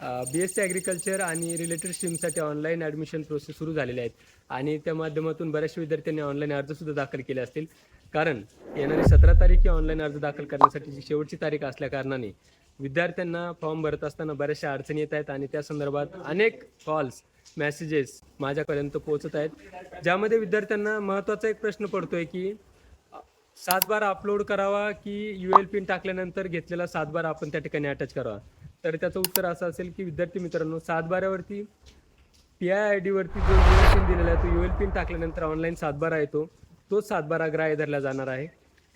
बी S C agriculture आणि related स्ट्रीमसाठी online admission process सुरू झालेले आहेत. आणि त्या माध्यमातून बऱ्याचशा विद्यार्थ्यांनी ऑनलाईन अर्जसुद्धा दाखल केले असतील. कारण येणारी सतरा तारीख ही ऑनलाईन अर्ज दाखल करण्यासाठीची शेवटची तारीख असल्या कारणाने विद्यार्थ्यांना फॉर्म भरत असताना बऱ्याचशा अडचणी येत आहेत आणि त्या संदर्भात अनेक कॉल्स मेसेजेस माझ्यापर्यंत पोहोचत आहेत. ज्यामध्ये विद्यार्थ्यांना महत्त्वाचा एक प्रश्न पडतोय की सात बार अपलोड करावा की यू एल पिन टाकल्यानंतर घेतलेला सात बार आपण त्या ठिकाणी अटॅच करावा? तर त्याचं उत्तर असं असेल की विद्यार्थी मित्रांनो सातबाऱ्यावरती पी आय आय डीवरती जो यू एल पिन दिलेला आहे तो यू एल पिन टाकल्यानंतर ऑनलाईन सातबारा येतो. तोच सातबारा ग्राह्य धरला जाणार आहे.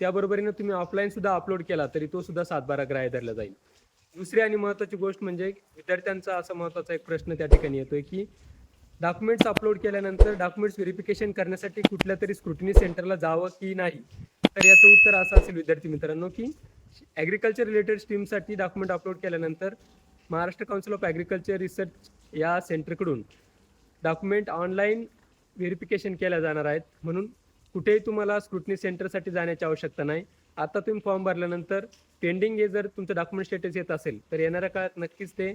त्याबरोबरीनं तुम्ही ऑफलाईन सुद्धा अपलोड केला तरी तो सुद्धा सातबारा ग्राह्य धरला जाईल. दुसरी आणि महत्त्वाची गोष्ट म्हणजे विद्यार्थ्यांचा असा महत्त्वाचा एक प्रश्न त्या ठिकाणी येतोय की डॉक्युमेंट्स अपलोड केल्यानंतर डॉक्युमेंट्स व्हेरिफिकेशन करण्यासाठी कुठल्या तरी स्क्रुटिनी सेंटरला जावं की नाही? तर याचं उत्तर असं असेल विद्यार्थी मित्रांनो की ॲग्रिकल्चर रिलेटेड स्ट्रीमसाठी डॉक्युमेंट अपलोड केल्यानंतर Maharashtra council of agriculture research या सेंटरकडून डॉक्युमेंट ऑनलाईन व्हेरिफिकेशन केल्या जाणार आहेत. म्हणून कुठेही तुम्हाला स्क्रुटनी सेंटरसाठी जाण्याची आवश्यकता नाही. आता तुम्ही फॉर्म भरल्यानंतर पेंडिंग हे जर तुमचं डॉक्युमेंट स्टेटस येत असेल तर येणाऱ्या काळात नक्कीच ते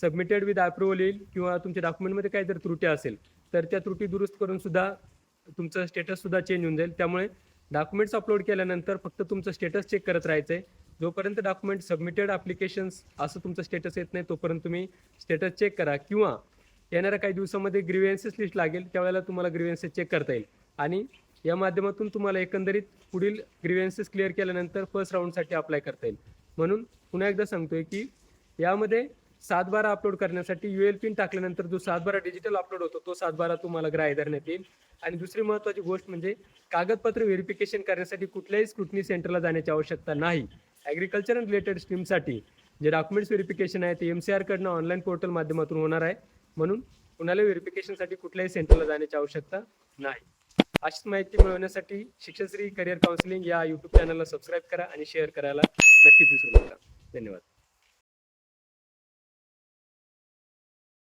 सबमिटेड विथ अप्रुव्हल येईल किंवा तुमच्या डॉक्युमेंटमध्ये काही जर त्रुटी असेल तर त्या त्रुटी दुरुस्त करून सुद्धा तुमचं स्टेटस सुद्धा चेंज होऊन जाईल. त्यामुळे डॉक्युमेंट्स अपलोड केल्यानंतर फक्त तुमचं स्टेटस चेक करत राहायचं आहे जोपर्यंत डॉक्युमेंट सबमिटेड ॲप्लिकेशन्स असं तुमचं स्टेटस येत नाही तोपर्यंत तुम्ही स्टेटस चेक करा. किंवा येणाऱ्या काही दिवसामध्ये ग्रीवेन्सेस लिस्ट लागेल त्यावेळेला तुम्हाला ग्रीवेन्सेस चेक करता येईल. आणि या माध्यमातून तुम्हाला एकंदरीत पुढील ग्रीवेन्सेस क्लिअर केल्यानंतर फर्स्ट राऊंडसाठी अप्लाय करता येईल. म्हणून पुन्हा एकदा सांगतोय की यामध्ये सातबारा अपलोड करण्यासाठी यू एल पिन टाकल्यानंतर जो सातबारा डिजिटल अपलोड होतो तो सातबारा तुम्हाला ग्राह्य धरण्यात येईल. आणि दुसरी महत्त्वाची गोष्ट म्हणजे कागदपत्र व्हेरिफिकेशन करण्यासाठी कुठल्याही स्क्रुटनी सेंटरला जाण्याची आवश्यकता नाही. ॲग्रिकल्चर अँड रिलेटेड स्ट्रीमसाठी जे डॉक्युमेंट्स व्हेरिफिकेशन आहे ते एम सी आरकडनं ऑनलाईन पोर्टल माध्यमातून होणार आहे. म्हणून कुणाला व्हेरिफिकेशनसाठी कुठल्याही सेंटरला जाण्याची आवश्यकता नाही. अशीच माहिती मिळवण्यासाठी शिक्षश्री करिअर काउन्सिलिंग या यूट्यूब चॅनलला सबस्क्राईब करा आणि शेअर करायला नक्कीच विसरू नका. धन्यवाद.